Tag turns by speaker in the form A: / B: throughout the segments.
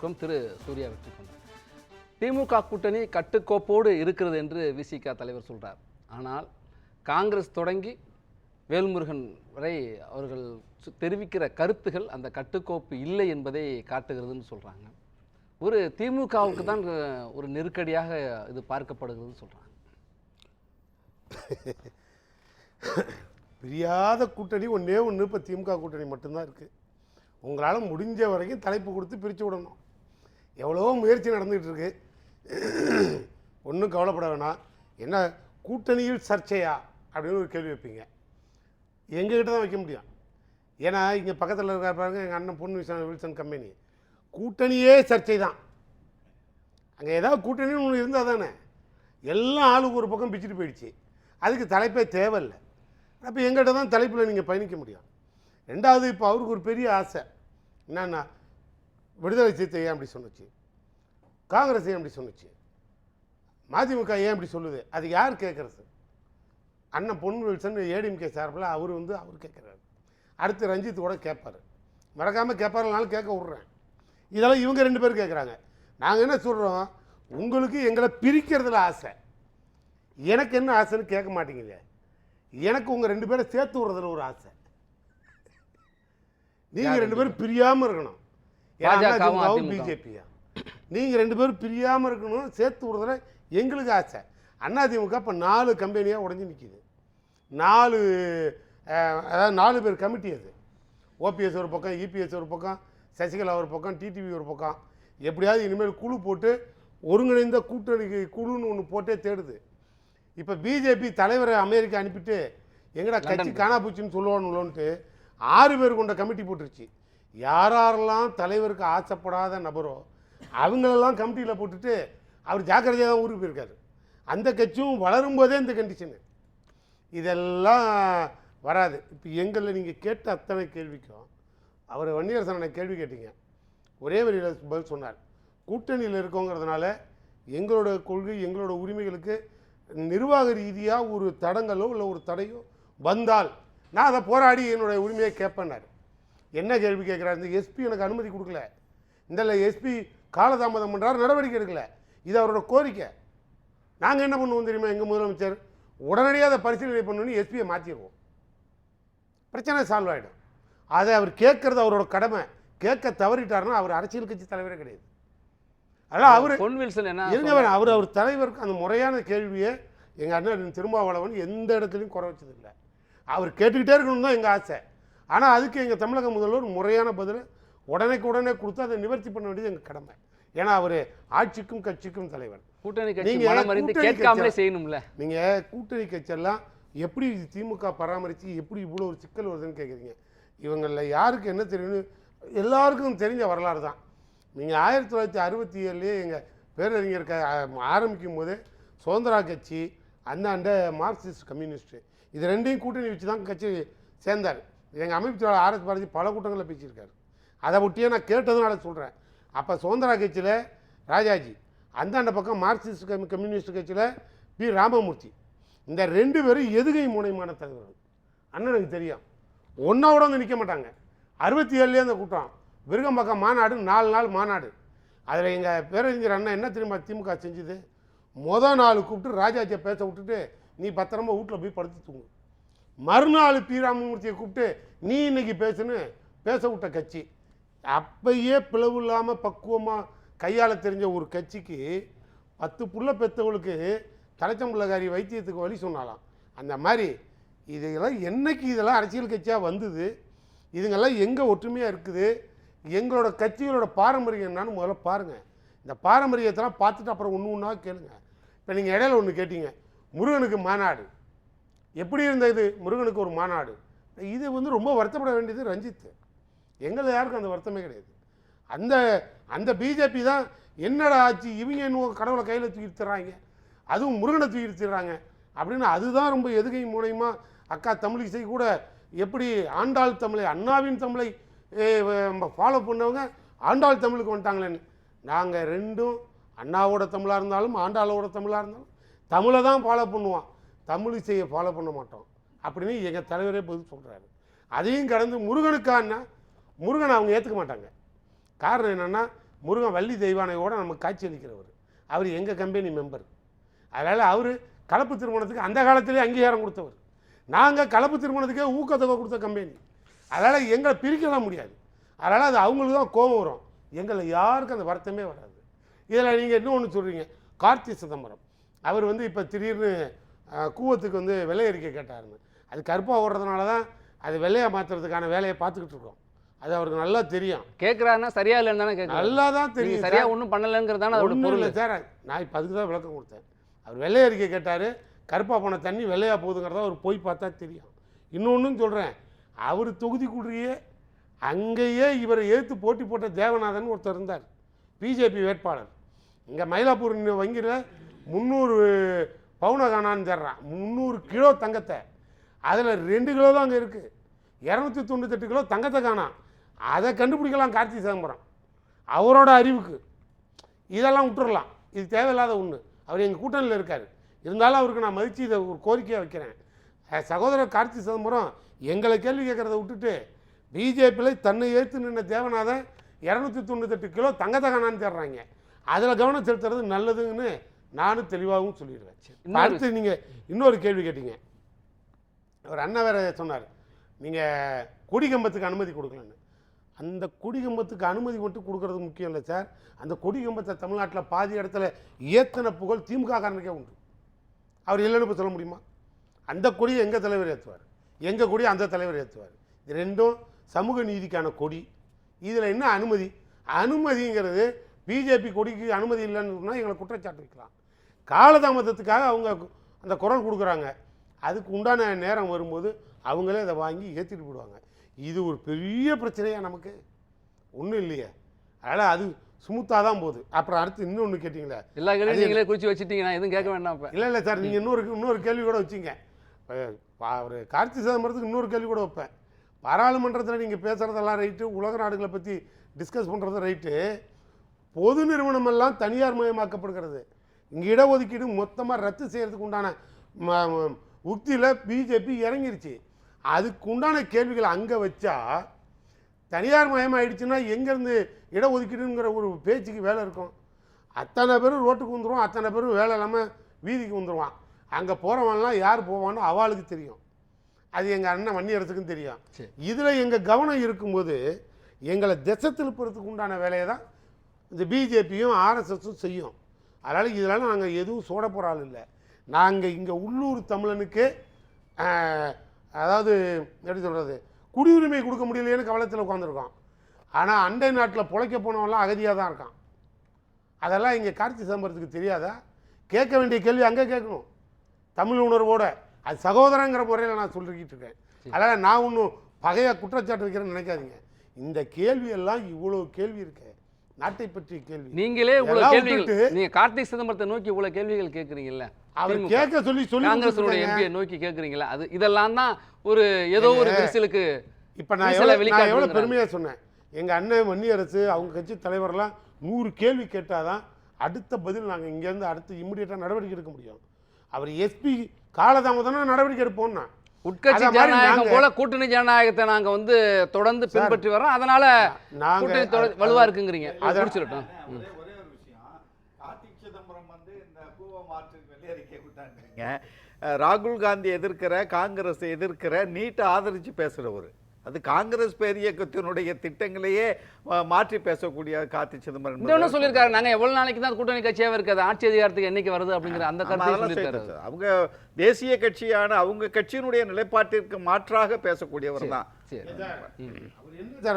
A: வரவேற்கிறோம் திரு சூர்யா வெற்றி கொண்டார் திமுக கூட்டணி கட்டுக்கோப்போடு இருக்கிறது என்று விசிக தலைவர் சொல்கிறார் ஆனால் காங்கிரஸ் தொடங்கி வேல்முருகன் வரை அவர்கள் தெரிவிக்கிற கருத்துகள் அந்த கட்டுக்கோப்பு இல்லை என்பதை காட்டுகிறதுன்னு சொல்கிறாங்க ஒரு திமுகவுக்கு தான் ஒரு நெருக்கடியாக இது பார்க்கப்படுகிறதுன்னு சொல்கிறாங்க
B: பிரியாத கூட்டணி ஒன்றே ஒன்று இப்போ திமுக கூட்டணி மட்டும்தான் இருக்குது உங்களால் முடிஞ்ச வரைக்கும் தலைப்பு கொடுத்து பிரித்து விடணும். எவ்வளவோ முயற்சி நடந்துகிட்டு இருக்கு ஒன்றும் கவலைப்பட வேணாம் என்ன கூட்டணியில் சர்ச்சையா? அப்படின்னு ஒரு கேள்வி வைப்பீங்க. எங்ககிட்ட தான் வைக்க முடியும். ஏன்னா இங்கே பக்கத்தில் இருக்கிற பாருங்க எங்கள் அண்ணன் பொண்ணு வில்சன் வில்சன் கம்பெனி. கூட்டணியே சர்ச்சை தான். அங்கே ஏதாவது கூட்டணின்னு ஒன்று இருந்தால் தானே. எல்லாம் ஆளுக்கு ஒரு பக்கம் பிச்சுட்டு போயிடுச்சு. அதுக்கு தலைப்பே தேவையில்லை. அப்போ எங்கிட்ட தான் தலைப்பில் நீங்கள் பயணிக்க முடியும். ரெண்டாவது இப்போ அவருக்கு ஒரு பெரிய ஆசை. என்னன்னா விடுதலை சிறுத்தை ஏன் அப்படி சொன்னுச்சு? காங்கிரஸ் ஏன் அப்படி சொன்னுச்சு? மதிமுக ஏன் அப்படி சொல்லுது? அது யார் கேட்குறது அண்ணன் பொன் வில்சன் ஏடிஎம்கே சார்பில் அவர் வந்து அவர் கேட்குறாரு அடுத்து ரஞ்சித் கூட கேட்பார் மறக்காமல் கேட்பாருனாலும் கேட்க விட்றேன். இதெல்லாம் இவங்க ரெண்டு பேரும் கேட்குறாங்க நாங்கள் என்ன சொல்கிறோம் உங்களுக்கு எங்களை பிரிக்கிறதுல ஆசை. எனக்கு என்ன ஆசைன்னு கேட்க மாட்டீங்க எனக்கு உங்கள் ரெண்டு பேரை சேர்த்து விடுறதுல ஒரு ஆசை. நீங்கள் ரெண்டு பேரும் பிரியாமல் இருக்கணும்.
A: பாஜகவும்.
B: பிஜேபியா நீங்கள் ரெண்டு பேரும் பிரியாமல் இருக்கணும் சேர்த்து விடுறதுல எங்களுக்கு ஆசை. அதிமுக இப்போ நாலு கம்பெனியாக உடஞ்சி நிற்கிது நாலு அதாவது நாலு பேர் கமிட்டி அது. ஓபிஎஸ் ஒரு பக்கம் இபிஎஸ் ஒரு பக்கம் சசிகலா ஒரு பக்கம் டிடிவி ஒரு பக்கம். எப்படியாவது இனிமேல் குழு போட்டு ஒருங்கிணைந்த கூட்டணிக்கு குழுன்னு ஒன்று போட்டே தேடுது. இப்போ பிஜேபி தலைவரை அமெரிக்கா அனுப்பிட்டு எங்கடா கட்சி காணா போச்சுன்னு சொல்லுவானுங்களோன்ட்டு ஆறு பேர் கொண்ட கமிட்டி போட்டுருச்சு. யாரெல்லாம் தலைவருக்கு ஆசைப்படாத நபரோ அவங்களெல்லாம் கமிட்டியில் போட்டுட்டு அவர் ஜாக்கிரதையாக தான் ஊருக்கு போயிருக்காரு. அந்த கட்சியும் வளரும் போதே இந்த கண்டிஷனு இதெல்லாம் வராது. இப்போ எங்களில் நீங்கள் கேட்ட அத்தனை கேள்விக்கும் அவர் வன்னியரசனை கேள்வி கேட்டீங்க. ஒரே வரியில் பதில் சொன்னார். கூட்டணியில் இருக்கோங்கிறதுனால எங்களோட கொள்கை எங்களோட உரிமைகளுக்கு நிர்வாக ரீதியாக ஒரு தடங்களோ இல்லை ஒரு தடையோ வந்தால் நான் அதை போராடி என்னுடைய உரிமையை கேட்பேன்னாரு. என்ன கேள்வி கேட்குறாரு? இந்த எஸ்பி எனக்கு அனுமதி கொடுக்கல. இந்த எஸ்பி காலதாமதம் பண்ணுறாரு நடவடிக்கை எடுக்கல. இது அவரோட கோரிக்கை. நாங்கள் என்ன பண்ணுவோம் தெரியுமா எங்கள் முதலமைச்சர்? உடனடியாக அதை பரிசீலனை பண்ணணும்னு எஸ்பியை மாற்றிடுவோம் பிரச்சனை சால்வ் ஆகிடும் அதை அவர் கேட்கறது அவரோட கடமை. கேட்க தவறிட்டாருன்னா அவர் அரசியல் கட்சி தலைவரே கிடையாது. அதனால் அவர் இருங்க வேணாம். அவர் அவர் தலைவருக்கு அந்த முறையான கேள்வியை எங்கள் அண்ணன் திருமாவளவன் எந்த இடத்துலையும் குறை வச்சதில்லை. அவர் கேட்டுக்கிட்டே இருக்கணும் தான் எங்கள் ஆசை. ஆனால் அதுக்கு எங்கள் தமிழக முதல்வர் முறையான பதில் உடனேக்கு உடனே கொடுத்து அதை நிவர்த்தி பண்ண வேண்டியது எங்கள் கடமை. ஏன்னா அவர் ஆட்சிக்கும் கட்சிக்கும் தலைவர்.
A: கூட்டணி கட்சி செய்யணும்ல?
B: நீங்கள் கூட்டணி கட்சியெல்லாம் எப்படி திமுக பராமரித்து எப்படி இவ்வளோ ஒரு சிக்கல் வருதுன்னு கேட்குறீங்க இவங்களில் யாருக்கு என்ன தெரியும்னு எல்லாருக்கும் தெரிஞ்ச வரலாறு தான். நீங்கள் ஆயிரத்தி தொள்ளாயிரத்தி அறுபத்தி ஏழுலேயே எங்கள் பேரறிஞர் க ஆரம்பிக்கும் போதே சுதந்திரா கட்சி அந்தாண்ட மார்க்சிஸ்ட் கம்யூனிஸ்ட் இது ரெண்டையும் கூட்டணி வச்சு தான் கட்சி சேர்ந்தார். எங்கள் அமைப்பு ஆர்எஸ் பாரதி பல கூட்டங்களில் பேசியிருக்காரு. அதை ஒட்டியே நான் கேட்டதுனால சொல்கிறேன் அப்போ சுதந்திரா கட்சியில் ராஜாஜி அந்தாண்ட பக்கம் மார்க்சிஸ்ட் கம்யூ கம்யூனிஸ்ட் கட்சியில் பி. ராமமூர்த்தி. இந்த ரெண்டு பேரும் எதுகை மூலியமான தலைவர்கள். அண்ணனுக்கு தெரியும். ஒன்றோட வந்து நிற்க மாட்டாங்க. அறுபத்தி ஏழுலேயே அந்த கூட்டம். விருகம்பாக்கம் மாநாடு நாலு நாள் மாநாடு. அதில் எங்கள் பேரறிஞர் அண்ணன் என்ன தெரியுமா திமுக செஞ்சுது? மொதல் நாள் கூப்பிட்டு ராஜாஜியை பேச விட்டுட்டு நீ பத்திரமா வீட்டில் போய் படுத்து தூங்கு. மறுநாள் பி ராமமூர்த்தியை கூப்பிட்டு நீ இன்னைக்கு பேசுன்னு பேச விட்ட கட்சி. அப்பயே பிளவு இல்லாமல் பக்குவமாக கையாள தெரிஞ்ச ஒரு கட்சிக்கு பத்து புள்ள பெற்றவளுக்கு தலைச்சம்பளக்காரி வைத்தியத்துக்கு வழி சொன்னாலாம். அந்த மாதிரி இதெல்லாம் என்னைக்கு இதெல்லாம் அரசியல் கட்சியாக வந்தது? இதுங்கெல்லாம் எங்கே ஒற்றுமையாக இருக்குது? எங்களோட கட்சிகளோட பாரம்பரியம் என்னன்னு முதல்ல பாருங்கள் இந்த பாரம்பரியத்தெல்லாம் பார்த்துட்டு அப்புறம் ஒன்று ஒன்றா கேளுங்க. இப்போ நீங்கள் இடையில ஒன்று கேட்டீங்க. முருகனுக்கு மாநாடு. எப்படி இருந்தது முருகனுக்கு ஒரு மாநாடு. இது வந்து ரொம்ப வருத்தப்பட வேண்டியது ரஞ்சித். எங்களை யாருக்கும் அந்த வருத்தமே கிடையாது. அந்த அந்த பிஜேபி தான் என்னடா ஆச்சு? இவங்க இன்னும் கடவுளை கையில் தூக்கி தர்றாங்க அதுவும் முருகனை தூக்கி அப்படின்னு அதுதான் ரொம்ப எதுகை மூலயமா அக்கா தமிழிசை கூட எப்படி ஆண்டாள் தமிழை அண்ணாவின் தமிழை ஃபாலோ பண்ணவங்க ஆண்டாள் தமிழுக்கு வந்துட்டாங்களேன்னு. நாங்கள் ரெண்டும் அண்ணாவோட தமிழாக இருந்தாலும் ஆண்டாளோட தமிழாக இருந்தாலும் தமிழை தான் ஃபாலோ பண்ணுவோம். தமிழிசையை ஃபாலோ பண்ண மாட்டோம். அப்படின்னு எங்கள் தலைவரே பதில் சொல்கிறாரு அதையும் கடந்து முருகனுக்கான்னா முருகனை அவங்க ஏற்றுக்க மாட்டாங்க. காரணம் என்னென்னா முருகன் வள்ளி தெய்வானையோட நமக்கு காட்சி அளிக்கிறவர். அவர் எங்கள் கம்பெனி மெம்பர் அதனால் அவர் கலப்பு திருமணத்துக்கு அந்த காலத்திலே அங்கீகாரம் கொடுத்தவர். நாங்கள் கலப்பு திருமணத்துக்கே ஊக்கத்தொகை கொடுத்த கம்பெனி அதனால் எங்களை பிரிக்கலாம் முடியாது. அதனால் அது அவங்களுக்கு தான் கோபம் வரும். எங்களை யாருக்கும் அந்த வருத்தமே வராது. இதில் நீங்கள் இன்னும் ஒன்று சொல்கிறீங்க கார்த்தி சிதம்பரம். அவர் வந்து இப்போ திடீர்னு கூவத்துக்கு வந்து வெள்ளை அறிக்கை கேட்டாருன்னு. அது கருப்பாக ஓடுறதுனால தான் அது வெள்ளையாக மாற்றுறதுக்கான வேலையை பார்த்துக்கிட்டு இருக்கோம். அது அவருக்கு நல்லா தெரியும்.
A: கேட்குறாருன்னா சரியா இல்லைன்னு தானே
B: நல்லா தான் தெரியும்
A: சரியா ஒன்றும் பண்ணலைங்கிறது தானே அதோட
B: ஒன்றும்
A: பொருள்.
B: இல்லை சார். நான் இப்போ அதுக்கு தான் விளக்கம் கொடுத்தேன். அவர் வெள்ளை அறிக்கை கேட்டார். கருப்பா போன தண்ணி வெள்ளையா போகுதுங்கிறத அவர் போய் பார்த்தா தெரியும். இன்னொன்றும் சொல்கிறேன் அவர் தொகுதிக்குள்ளேயே அங்கேயே இவரை எதிர்த்து போட்டி போட்ட தேவநாதன் ஒருத்தர் இருந்தார். பிஜேபி வேட்பாளர். இங்கே மயிலாப்பூர் வங்கியில் முந்நூறு பவுனகானான்னு தர்றான் முந்நூறு கிலோ தங்கத்தை. அதில் ரெண்டு கிலோ தான் அங்கே இருக்குது இரநூத்தி தொண்ணூத்தெட்டு கிலோ தங்கத்தை காணாம் அதை கண்டுபிடிக்கலாம் கார்த்தி சிதம்பரம். அவரோட அறிவுக்கு. இதெல்லாம் விட்டுறலாம். இது தேவையில்லாத ஒன்று அவர் எங்கள் கூட்டணியில் இருக்கார். இருந்தாலும் அவருக்கு நான் மதித்து இதை ஒரு கோரிக்கையாக வைக்கிறேன். சகோதரர் கார்த்தி சிதம்பரம் எங்களை கேள்வி கேட்குறத விட்டுட்டு பிஜேபியில் தன்னை ஏற்று நின்ன தேவநாதன் இரநூத்தி தொண்ணூத்தெட்டு கிலோ தங்கத்தை காணான்னு தேடுறாங்க. அதில் கவனம் செலுத்துறது நல்லதுன்னு நானும் தெளிவாகவும் சொல்லிடுவேன் அடுத்து நீங்கள் இன்னொரு கேள்வி கேட்டீங்க. ஒரு அண்ணன் வேற சொன்னார் நீங்கள் கொடிகம்பத்துக்கு அனுமதி கொடுக்கலன்னு. அந்த கொடிகம்பத்துக்கு அனுமதி மட்டும் கொடுக்கறது முக்கியம் இல்லை சார். அந்த கொடிகம்பத்தை தமிழ்நாட்டில் பாதி இடத்துல ஏத்தன புகழ் திமுக காரனுக்கே உண்டு. அவர் இல்லைன்னு இப்போ சொல்ல முடியுமா? அந்த கொடியை எங்கள் தலைவர் ஏற்றுவார் எங்கள் கொடி அந்த தலைவர் ஏற்றுவார் இது ரெண்டும் சமூக நீதிக்கான கொடி. இதில் என்ன அனுமதி? அனுமதிங்கிறது பிஜேபி கொடிக்கு அனுமதி இல்லைன்னு சொன்னால் எங்களை குற்றச்சாட்டு வைக்கலாம். காலதாமதத்துக்காக அவங்க அந்த குரல் கொடுக்குறாங்க. அதுக்கு உண்டான நேரம் வரும்போது அவங்களே அதை வாங்கி ஏற்றிட்டு போடுவாங்க இது ஒரு பெரிய பிரச்சனையா நமக்கு? ஒன்றும் இல்லையே. அதனால் அது ஸ்மூத்தாக தான் போகுது. அப்புறம் அடுத்து இன்னொன்று கேட்டிங்களே.
A: எல்லா கேள்வியும் நீங்களே குறிச்சு வச்சுட்டீங்க. நான் எதுவும் கேட்க வேண்டாம் இப்போ
B: இல்லை இல்லை சார் நீங்கள் இன்னொரு இன்னொரு கேள்வி கூட வச்சிங்க. ஒரு கார்த்தி சிதம்பரத்துக்கு இன்னொரு கேள்வி கூட வைப்பேன். பாராளுமன்றத்தில் நீங்கள் பேசுகிறதெல்லாம் ரைட்டு உலக நாடுகளை பற்றி டிஸ்கஸ் பண்ணுறது ரைட்டு. பொது நிறுவனமெல்லாம் தனியார் மயமாக்கப்படுகிறது. இங்கே இடஒதுக்கீடு மொத்தமாக ரத்து செய்கிறதுக்கு உண்டான உக்தியில் பிஜேபி இறங்கிருச்சு. அதுக்கு உண்டான கேள்விகளை அங்கே வச்சா தனியார் மயமாயிடுச்சுன்னா எங்கேருந்து இடஒதுக்கீடுங்கிற ஒரு பேச்சுக்கு வேலை இருக்கும். அத்தனை பேரும் ரோட்டுக்கு வந்துருவான் அத்தனை பேரும் வேலை இல்லாமல் வீதிக்கு வந்துருவான். அங்கே போகிறவன்லாம் யார் போவான்னு அவளுக்கு தெரியும். அது எங்கள் அண்ணன் வன்னியரசுக்கும் தெரியும். இதில் எங்கள் கவனம் இருக்கும்போது எங்களை திசை திருப்புறதுக்கு உண்டான வேலையை தான் இந்த பிஜேபியும் ஆர்எஸ்எஸும் செய்யும். அதனால் இதெல்லாம் நாங்கள் எதுவும் சோட போகிற ஆள் இல்லை. நாங்கள் இங்கே உள்ளூர் தமிழனுக்கு அதாவது எப்படி சொல்கிறது குடியுரிமை கொடுக்க முடியலையேன்னு கவலத்தில் உட்காந்துருக்கோம் ஆனால் அண்டை நாட்டில் பிழைக்க போனவன்லாம் அகதியாக தான் இருக்கான். அதெல்லாம் இங்கே கார்த்தி சிதம்பரத்துக்கு தெரியாதா? கேட்க வேண்டிய கேள்வி அங்கே கேட்கணும். தமிழ் உணர்வோட அது சகோதரங்கிற முறையில் நான் சொல்லிக்கிட்டு இருக்கேன். அதனால் நான் ஒன்றும் பகையாக குற்றச்சாட்டு வைக்கிறேன்னு நினைக்காதீங்க. இந்த கேள்வியெல்லாம் இவ்வளோ கேள்வி இருக்கு. நாட்டை பற்றிய கேள்வி
A: நீங்களே இவ்வளவு கேள்விகள் நீங்க கார்த்திக் சிதம்பரத்தை நோக்கி இவ்வளவு கேள்விகள் கேட்குறீங்கல்ல
B: அவர். கேட்க சொல்லி சொல்லி
A: காங்கிரஸுடைய. எம்பியை நோக்கி கேட்குறீங்களா அது இதெல்லாம் தான் ஒரு ஏதோ ஒரு விரிசலுக்கு
B: இப்போ நான் நான். எவ்வளோ பெருமையாக சொன்னேன் எங்கள் அண்ணன் வன்னியரசு அவங்க கட்சி தலைவரெல்லாம் நூறு கேள்வி கேட்டால் தான் அடுத்த பதில் நாங்கள் இங்கேருந்து அடுத்து இம்மிடியட்டாக நடவடிக்கை எடுக்க முடியும் அவர் எஸ்பி காலதாமதம்னா நடவடிக்கை எடுப்போம்னா
A: உட்கட்சி ஜனநாயகம் போல கூட்டணி ஜனநாயகத்தை நாங்க வந்து தொடர்ந்து பின்பற்றி வரோம் அதனால
B: நாங்க-
A: கூட்டணி தொட- வலுவா இருக்குங்கிறீங்க.
B: அத-
A: முடிச்சிடட்டும்.
C: ராகுல் காந்தி எதிர்க்கிற காங்கிரஸ் எதிர்க்கிற நீட்டை ஆதரிச்சு பேசுறவர். அது காங்கிரஸ் பேரியக்கத்தினுடைய திட்டங்களையே மாற்றி பேசக்கூடிய கார்த்திக் சிதம்பரம் என்பவர்.
A: சொல்லியிருக்காரு நாங்க எவ்வளவு நாளைக்கு தான் கூட்டணி கட்சியாவே இருக்காது ஆட்சி அதிகாரத்துக்கு என்னைக்கு வருது அப்படிங்கிற அந்த கருத்தை.
C: அவங்க தேசிய கட்சியான அவங்க கட்சியினுடைய நிலைப்பாட்டிற்கு மாற்றாக பேசக்கூடியவர் தான்.
A: சரி.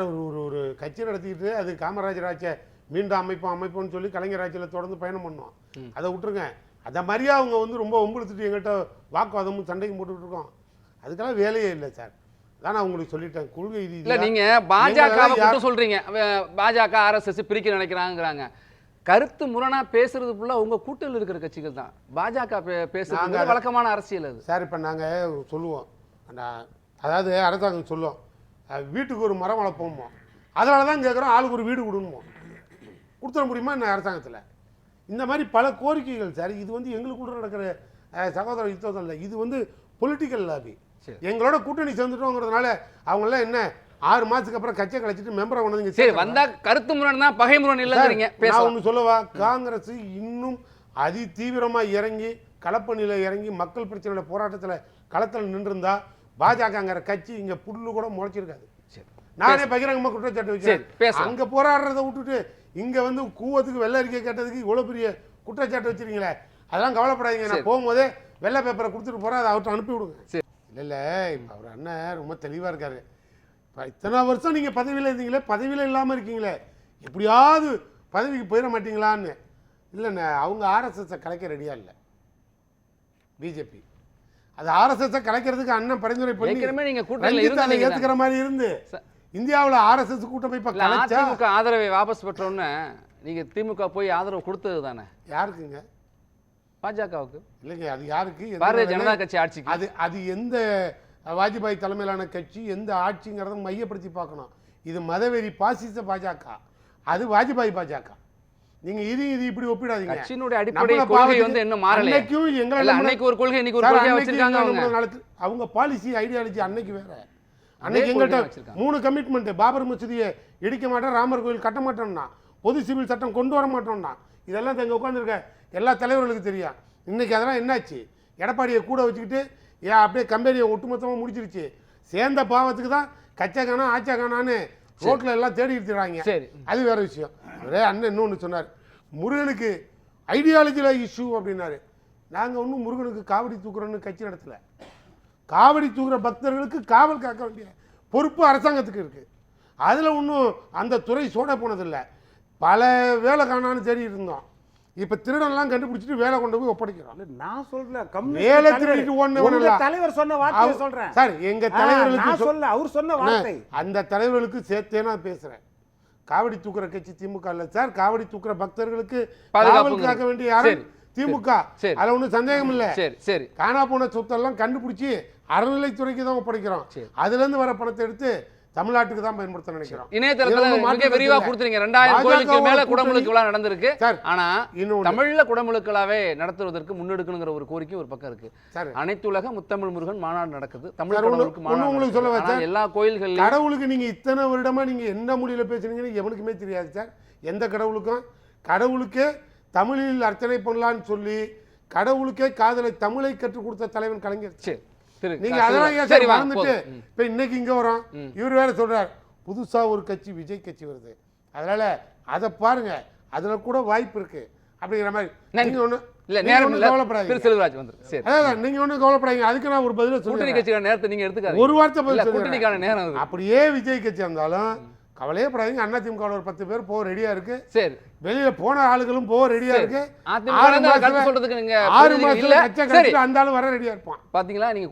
B: ஒரு ஒரு ஒரு கட்சி நடத்திக்கிட்டு அது காமராஜர் ஆட்சியை மீண்டும் அமைப்போம் அமைப்போம்னு சொல்லி கலைஞர் ஆட்சியில் தொடர்ந்து பயணம் பண்ணோம் அதை விட்டுருங்க. அந்த மாதிரியே அவங்க வந்து ரொம்ப ஒம்பளுத்துட்டு எங்கிட்ட வாக்குவாதமும் சண்டைக்கும் போட்டுக்கிட்டு இருக்கோம். அதுக்கெல்லாம் வேலையே இல்லை சார். நான் உங்களுக்கு சொல்லிட்டேன். கொள்கை
A: இல்ல
B: ரீதியா
A: நீங்க பாஜக
B: எங்களெல்லாம் யார்-
A: மட்டும் சொல்றீங்க. அவ- பாஜக ஆர்எஸ்எஸ் பிரிக்க நினைக்கிறாங்கிறாங்க கருத்து முரணா பேசுறது ஃபுல்லா உங்க கூட்டத்தில் இருக்கிற கட்சிகள் தான். பாஜக பே- பேசுறது
B: நாங்க-
A: வழக்கமான அரசியல் அது.
B: சார் இப்போ நாங்கள் சொல்லுவோம். அதாவது அரசாங்கம் சொல்லும். அஹ், வீட்டுக்கு ஒரு மரம் வளர்ப்போமோ அதனால தான் கேட்குறோம் ஆளுக்கு ஒரு வீடு கொடுணுமோ கொடுத்துட முடியுமா என்ன அரசாங்கத்தில்? இந்த மாதிரி பல கோரிக்கைகள் சார். இது வந்து எங்களுக்குள்ள நடக்கிற சகோதர யுத்தம் இல்லை. இது வந்து பொலிட்டிக்கல் லாபி. எங்களோட கூட்டணி சேர்ந்துட்டோங்கிறதுனால அவங்களாம் என்ன ஆறு மாசத்துக்கு அப்புறம் கட்சியை கழிச்சிட்டு மெம்பரை கொண்டு
A: சரி
B: சேர்க்கறதா?
A: வந்தா கருத்து முரண் தான் பகை முரண் இல்லைங்கிறீங்க.
B: நான் ஒன்று சொல்லவா? காங்கிரஸ் இன்னும் அதி தீவிரமா இறங்கி களப்பணியில இறங்கி மக்கள் பிரச்சனையோட போராட்டத்துல களத்துல நின்றிருந்தா பாஜகங்கிற கட்சி இங்க புல்லு கூட முளைச்சிருக்காது.
A: சரி.
B: நானே பகிரங்கமா குற்றச்சாட்டு
A: பேசலாம்.
B: அங்க போராடுறத விட்டுட்டு இங்க வந்து கூவத்துக்கு வெள்ளை அறிக்கை கேட்டதுக்கு இவ்வளவு பெரிய குற்றச்சாட்டு வச்சிருக்கீங்களே அதெல்லாம் கவலைப்படாதீங்க. நான் போகும்போதே வெள்ளை பேப்பரை கொடுத்துட்டு போறேன் அதை அவர்கிட்ட அனுப்பி விடுங்க. இல்ல இல்ல அவர் அண்ணன் ரொம்ப தெளிவா இருக்காரு. இப்ப இத்தனை வருஷம் நீங்க பதவியில இருந்தீங்களே பதவியில இல்லாம இருக்கீங்களே எப்படியாவது பதவிக்கு போயிட மாட்டீங்களான்னு. இல்லைண்ணே அவங்க ஆர்எஸ்எஸ்ஸை கலைக்க ரெடியா இல்லை. பிஜேபி. அது ஆர்எஸ்எஸ்ஸை கலைக்கிறதுக்கு அண்ணன் பரிந்துரை பண்ணி
A: ஏற்கனவே நீங்க கூட்டணியில
B: ரஞ்சித் அதை
A: இருந்தீங்க
B: ஏத்துக்கிற மாதிரி இருந்து இந்தியாவுல ஆர்எஸ்எஸ் கூட்டமைப்பை கலைச்சா
A: ஆதரவை வாபஸ் பெற்றோன்னு நீங்க திமுக போய் ஆதரவு கொடுத்தது தானே?
B: யாருக்குங்க?
A: பாஜகவுக்கு.
B: இல்லைங்க அது யாருக்கு?
A: பாரதிய ஜனதா கட்சி ஆட்சிக்கு.
B: அது அது எந்த வாஜ்பாய் தலைமையிலான கட்சி எந்த ஆட்சிங்கிறத மையப்படுத்தி பார்க்கணும். இது மதவெறி பாசிச பாஜக. அது வாஜ்பாய் பாஜக. நீங்க இது இது இப்படி ஒப்பிடாதீங்க.
A: கட்சியினுடைய அடிப்படை கொள்கை வந்து இன்னும் மாறல
B: அன்னைக்கும் எங்களை
A: இல்ல
B: நம்மள-
A: அன்னைக்கு ஒரு கொள்கை இன்னைக்கு ஒரு
B: அன்னைக்கு
A: வச்சிருக்காங்க அவங்க.
B: அவங்க பாலிசி ஐடியாலஜி அன்னைக்கு வேற. அன்னைக்கு எங்கள்கிட்ட. மூணு கமிட்மெண்ட் பாபர் மசூதியை இடிக்க மாட்டோம் ராமர் கோயில் கட்ட மாட்டோம்னா பொது சிவில் சட்டம் கொண்டு வர மாட்டோம்னா இதெல்லாம் இங்க உட்காந்துருக்க எல்லா தலைவர்களுக்கு தெரியும் இன்னைக்கு அதெல்லாம் என்னாச்சு? எடப்பாடியை கூட வச்சுக்கிட்டு ஏன் அப்படியே கம்பெனியை ஒட்டுமொத்தமாக முடிச்சிருச்சு. சேர்ந்த பாவத்துக்கு தான் கச்சா காணா ஆச்சா காணான்னு ரோட்ல எல்லாம் தேடி
A: சரி.
B: அது வேற விஷயம். ஒரே அண்ணன் இன்னொன்று சொன்னார். முருகனுக்கு ஐடியாலஜியில் இஷ்யூ அப்படின்னாரு. நாங்கள் ஒன்றும் முருகனுக்கு காவடி தூக்குறோன்னு கட்சி நடத்தல. காவடி தூக்குற பக்தர்களுக்கு காவல் காக்க வேண்டிய பொறுப்பு அரசாங்கத்துக்கு இருக்கு. அதில் ஒன்றும் அந்த துறை சோட போனதில்லை. பல வேலை காணான்னு தேடிட்டு இருந்தோம். இப்போ திருடன்லாம் கண்டுபிடிச்சிட்டு வேலை கொண்டு போய் ஒப்படைக்கிறோம்.
D: நான் சொல்ல
B: வேலை
D: கம்யூனிஸ்ட்
B: திருடிட்டு இல்ல.
D: தலைவர் சொன்ன வார்த்தையை
B: அவ-
D: சொல்றேன்.
B: சார் எங்க தலைவர்களுக்கு
D: சொல்ல அவர் சொன்ன வார்த்தை.
B: அந்த தலைவர்களுக்கு சேர்த்தே நான் பேசுறேன். காவடி தூக்குற கட்சி திமுக இல்ல சார். காவடி தூக்குற பக்தர்களுக்கு. காவல் காக்க வேண்டிய யாரு
A: சரி.
B: திமுக.
A: சரி.
B: அதுல ஒண்ணும் சந்தேகம் இல்ல.
A: சரி சரி.
B: காணா போன சொத்தெல்லாம் கண்டுபிடிச்சு அறநிலைத்துறைக்கு தான் ஒப்படைக்கிறோம்.
A: சரி.
B: அதுல இருந்து வர பணத்தை எடுத்து தமிழ்நாட்டுக்கு தான் பயன்படுத்த நினைக்கிறோம்.
A: இணையதளத்துல மிக
B: மாற்று
A: விரிவா
B: கருத்து
A: கொடுத்துருங்க. ரெண்டாயிரம் கோயிலுக்கு மேல குடமுழுக்கு விழா நடந்திருக்கு. ஆனா. தமிழ்ல குடமுழுக்களாவே நடத்துவதற்கு முன்னெடுக்கணுங்கிற ஒரு கோரிக்கை ஒரு பக்கம் இருக்கு.
B: சார்.
A: அனைத்துலக முத்தமிழ் முருகன் மாநாடு நடக்குது. தமிழ் குடமுழுக்கு மாநாடு
B: சொல்ல வச்சேன்.
A: எல்லா கோயில்கள்லயும்
B: கடவுளுக்கு நீங்க இத்தனை வருடமா நீங்க என்ன மொழியில பேசுறீங்கன்னு எவனுக்குமே தெரியாது சார். எந்த கடவுளுக்கும்? கடவுளுக்கே தமிழில் அர்ச்சனை பண்ணலான்னு சொல்லி கடவுளுக்கே காதலை தமிழை கற்றுக் கொடுத்த தலைவன் கலைஞர்.
A: சரி.
B: நீங்க அதெல்லாம்
A: சரி
B: மறந்துட்டு.
A: ம்.
B: இப்ப இன்னைக்கு இங்க வரோம் இவர் வேற சொல்றார் புதுசா ஒரு கட்சி விஜய் கட்சி வருது. அதனால அதை பாருங்க அதுல கூட வாய்ப்பு இருக்கு. அப்படிங்கிற மாதிரி. நீங்க ஒண்ணு
A: இல்ல நேரம்
B: கவலைப்படாதீங்க.
A: செல்வராஜ்
B: அதான் நீங்க கவலைப்படாதீங்க. அதுக்கு நான் ஒரு பதில
A: கூட்டணி கட்சிக்கான நேரத்தை நீங்க எடுத்துக்காதீங்க.
B: ஒரு வார்த்தை பதில்
A: கூட்டணிக்கான நேரம்
B: அப்படியே விஜய் கட்சி இருந்தாலும் கவலையே படாதீங்க. அண்ணா திமுக ஒரு பத்து பேர் போக ரெடியா இருக்கு.
A: சரி.
B: வெளியில போன ஆளுகளும் போக ரெடியா இருக்கு. ஆறு மாசத்துல ஆறு அந்த ஆளு வர ரெடியா இருப்பான்.
A: பாத்தீங்களா? நீங்க